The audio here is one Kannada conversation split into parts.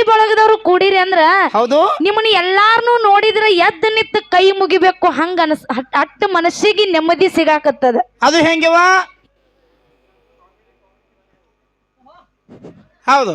ಕಟ್ಟಿ ಬಳಗದವ್ರು ಕೂಡಿರಿ ಅಂದ್ರ ಹೌದು. ನಿಮ್ಮನ್ನ ಎಲ್ಲಾರ್ನು ನೋಡಿದ್ರ ಎದ್ದ ನಿತ್ತ ಕೈ ಮುಗಿಬೇಕು ಹಂಗ ಅನಸ್ ಹಟ್- ಅಟ್ಟ ಮನಸ್ಸಿಗೆ ನೆಮ್ಮದಿ ಸಿಗಾಕತ್ತದ. ಅದು ಹೆಂಗವ ಹೌದು.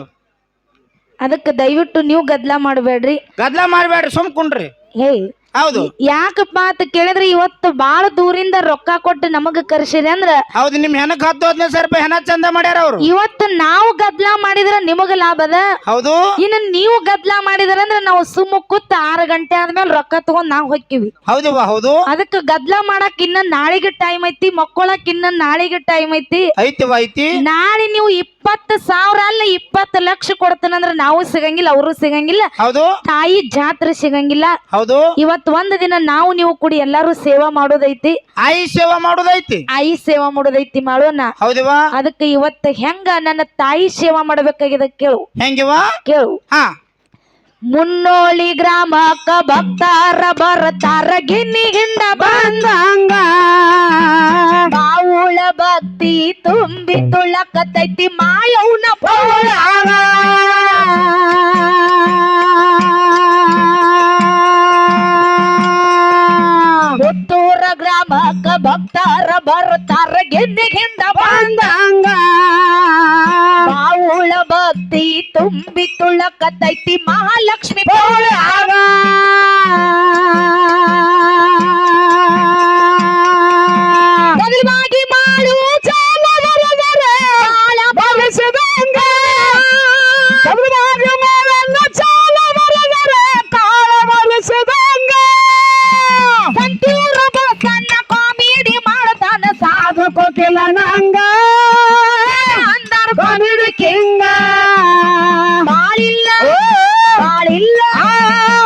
ಅದಕ್ಕೆ ದಯವಿಟ್ಟು ನೀವು ಗದ್ಲ ಮಾಡಬೇಡ್ರಿ. ಗದ್ಲ ಮಾಡಬೇಡ್ರಿ ಸುಮ್ ಕುಂಡ್ರಿ ಹೇ ಹೌದು. ಯಾಕಪ್ಪ ಅಂತ ಕೇಳಿದ್ರೆ ಇವತ್ತು ಬಾಳ ದೂರಿಂದ ರೊಕ್ಕ ಕೊಟ್ಟು ನಮಗ ಕರ್ಸಿರಿ ಅಂದ್ರ ಹೌದು ನಿಮ್ ಹೆಣಕ್ ಹತ್ತು ಹದಿನೈದು ಸಾವಿರ ರೂಪಾಯಿ ಹೆಣ ಚಂದ ಮಾಡ್ಯಾರ ಅವ್ರು. ಇವತ್ತು ನಾವು ಗದ್ಲ ಮಾಡಿದ್ರ ನಿಮಗ ಲಾಭ ಅದ? ಹೌದು. ಇನ್ನು ನೀವು ಗದ್ಲ ಮಾಡಿದ್ರ ಅಂದ್ರ ನಾವು ಸುಮ್ಮ ಕುತ್ತ ಆರು ಗಂಟೆ ಆದ್ಮೇಲೆ ರೊಕ್ಕ ತಗೊಂಡ್ ನಾವ್ ಹೊಕ್ಕಿವಿ. ಹೌದವ್ವ ಹೌದು. ಅದಕ್ಕೆ ಗದ್ಲ ಮಾಡಕ್ ಇನ್ನ ನಾಳಿಗೆ ಟೈಮ್ ಐತಿ ಮಕ್ಕೊಳಕ್ ಇನ್ನ ನಾಳಿಗೆ ಟೈಮ್ ಐತಿ. ಐತಿ ನಾಳೆ ನೀವು ಇಪ್ಪತ್ತು ಸಾವಿರ ಅಲ್ಲ ಇಪ್ಪತ್ತು ಲಕ್ಷ ಕೊಡ್ತಾನಂದ್ರ ನಾವು ಸಿಗಂಗಿಲ್ಲ ಅವರು ಸಿಗಂಗಿಲ್ಲ. ಹೌದು. ತಾಯಿ ಜಾತ್ರೆ ಸಿಗಂಗಿಲ್ಲ. ಹೌದು. ಇವತ್ತು ಒಂದ್ ದಿನ ನಾವು ನೀವು ಕೂಡಿ ಎಲ್ಲಾರು ಸೇವಾ ಮಾಡೋದೈತಿ. ಆಯಿ ಸೇವಾ ಮಾಡೋದೈತಿ. ಆಯಿ ಸೇವಾ ಮಾಡೋದೈತಿ ಮಾಡೋಣ. ಹೌದಿವ ಅದಕ್ಕೆ ಇವತ್ತು ಹೆಂಗ ನನ್ನ ತಾಯಿ ಸೇವಾ ಮಾಡಬೇಕಾಗಿದೆ ಕೇಳು. ಹೆಂಗಿವ ಕೇಳು. ಹಾ. ಮುನ್ನೋಳಿ ಗ್ರಾಮಕ್ಕ ಭಕ್ತಾರ ಬರತಾರ ಗಿನ್ನಿ ಹಿಂಡ ಬಂದಂಗ ಬಾವುಳ ಭಕ್ತಿ ತುಂಬಿ ತುಳಕತೈತಿ ಮಾಯೌನ ಪೌಳಾಗ ಪುತ್ತೂರ ಗ್ರಾಮಕ್ಕ ಭಕ್ತಾರ ಬರ್ತಾರ ಗೆದ್ದಿಗಿಂದ ಬಂದಂಗ. ಬಾವುಳ ಭಕ್ತಿ ತುಂಬಿ ತುಳಕತೈತಿ ಮಹಾಲಕ್ಷ್ಮಿ ಪೌಳಾಗ ನಂಗ ಕಿಂಗ. ಬಾಳಿಲ್ಲ. ಬಾಳಿಲ್ಲ.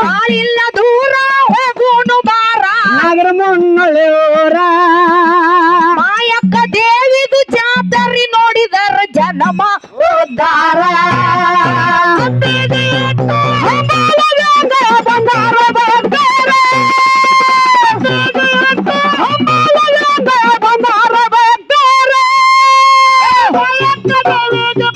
ಬಾಳಿಲ್ಲ ದೂರ ಹೋಗೋನು ಬಾರ. ನಗರ ಮಂಗಳೂರ ಮಾಯಕ್ಕ ದೇವಿದು ಜಾತರಿ ನೋಡಿದರ ಜನಮ ಉದ್ಧಾರ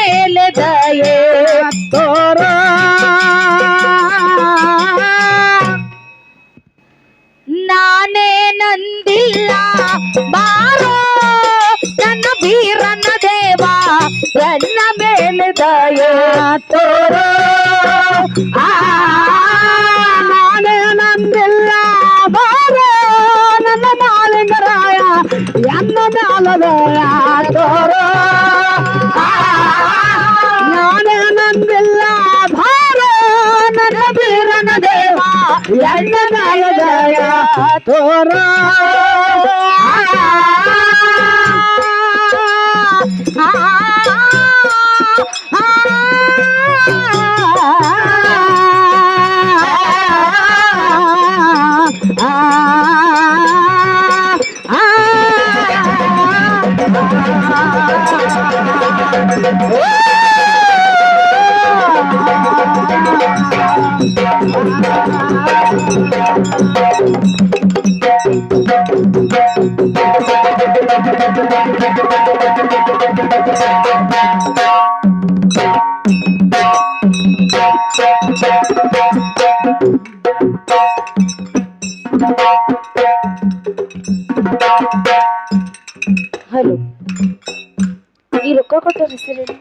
ಮೇಲೆ ದಯೆ ತೋರ. ನಾನೇ ನಂದಿಲ್ಲ, ಬಾರೋ. ನನ್ನ ಬೀರನ ದೇವ, ನನ್ನ ಮೇಲೆ ದಯೆ ತೋರ ನಾನೇ ನಂದಿಲ್ಲ, ಬಾರೋ. ನನ್ನ ಮಾಲಿಂಗರಾಯ ಎನ್ನ ಮ್ಯಾಲದಯ ಎನ್ನ ಮ್ಯಾಲದಯ ತೋರ ಹಲೋ ಈ ರೊಕ್ಕ ಕೊಟ್ಟರ ಹೆಸರೇನು